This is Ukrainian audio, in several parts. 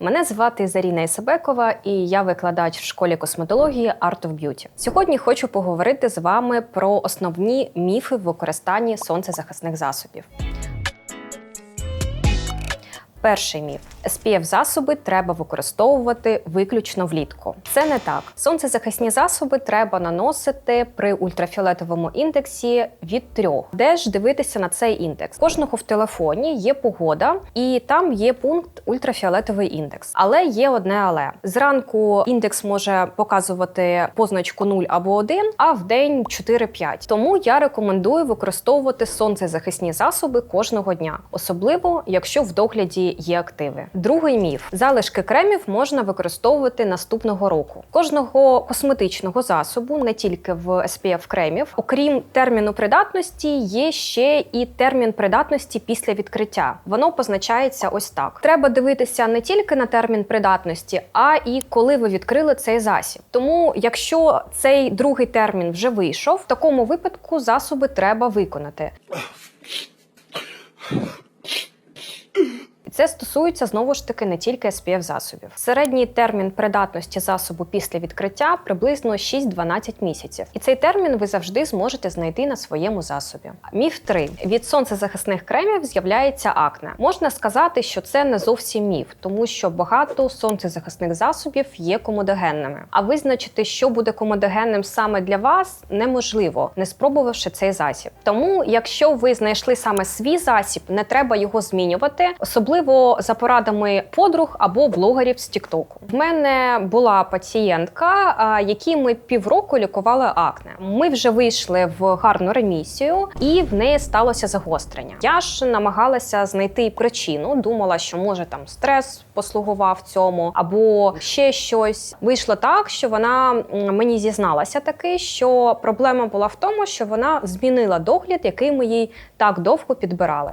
Мене звати Заріна Ісабекова, і я викладач в школі косметології Art of Beauty. Сьогодні хочу поговорити з вами про основні міфи в використанні сонцезахисних засобів. Перший міф: spf засоби треба використовувати виключно влітку. Це не так. Сонцезахисні засоби треба наносити при ультрафіолетовому індексі від 3. Де ж дивитися на цей індекс? Кожного в телефоні є погода, і там є пункт ультрафіолетовий індекс. Але є одне але зранку індекс може показувати позначку 0 або 1, а в день 4-5. Тому я рекомендую використовувати сонцезахисні засоби кожного дня, особливо якщо в догляді є активи. Другий міф: залишки кремів можна використовувати наступного року. Кожного косметичного засобу, не тільки в SPF кремів, окрім терміну придатності, є ще і термін придатності після відкриття. Воно позначається ось так: треба дивитися не тільки на термін придатності, а і коли ви відкрили цей засіб. Тому, якщо цей другий термін вже вийшов, в такому випадку засоби треба виконати. Це стосується знову ж таки не тільки SPF засобів. Середній термін придатності засобу після відкриття приблизно 6-12 місяців. І цей термін ви завжди зможете знайти на своєму засобі. Міф 3. від сонцезахисних кремів з'являється акне. Можна сказати, що це не зовсім міф, тому що багато сонцезахисних засобів є комодогенними. А визначити, що буде комодогенним саме для вас, неможливо, не спробувавши цей засіб. Тому, якщо ви знайшли саме свій засіб, не треба його змінювати, особливо за порадами подруг або блогерів з Тіктоку. В мене була пацієнтка, якій ми півроку лікували акне. Ми вже вийшли в гарну ремісію, і в неї сталося загострення. Я ж намагалася знайти причину, думала, що може там стрес послугував цьому, або ще щось. Вийшло так, що вона мені зізналася таки, що проблема була в тому, що вона змінила догляд, який ми їй так довго підбирали.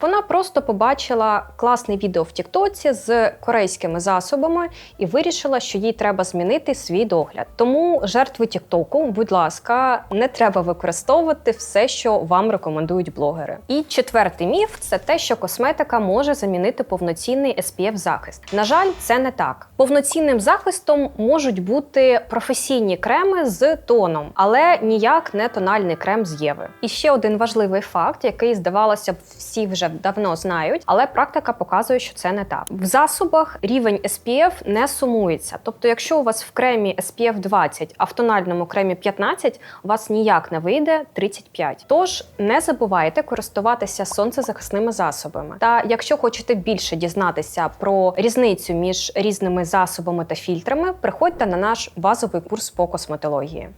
Вона просто побачила класне відео в Тіктоці з корейськими засобами і вирішила, що їй треба змінити свій догляд. Тому жертви Тіктоку, будь ласка, не треба використовувати все, що вам рекомендують блогери. І четвертий міф це те, що косметика може замінити повноцінний SPF захист. На жаль, це не так. Повноцінним захистом можуть бути професійні креми з тоном, але ніяк не тональний крем з Єви. І ще один важливий факт, який здавалося б, всі вже давно знають, але практика показує, що це не так. В засобах рівень SPF не сумується. Тобто, якщо у вас в кремі SPF 20, а в тональному кремі 15, у вас ніяк не вийде 35. Тож не забувайте користуватися сонцезахисними засобами. Та якщо хочете більше дізнатися про різницю між різними засобами та фільтрами, приходьте на наш базовий курс по косметології.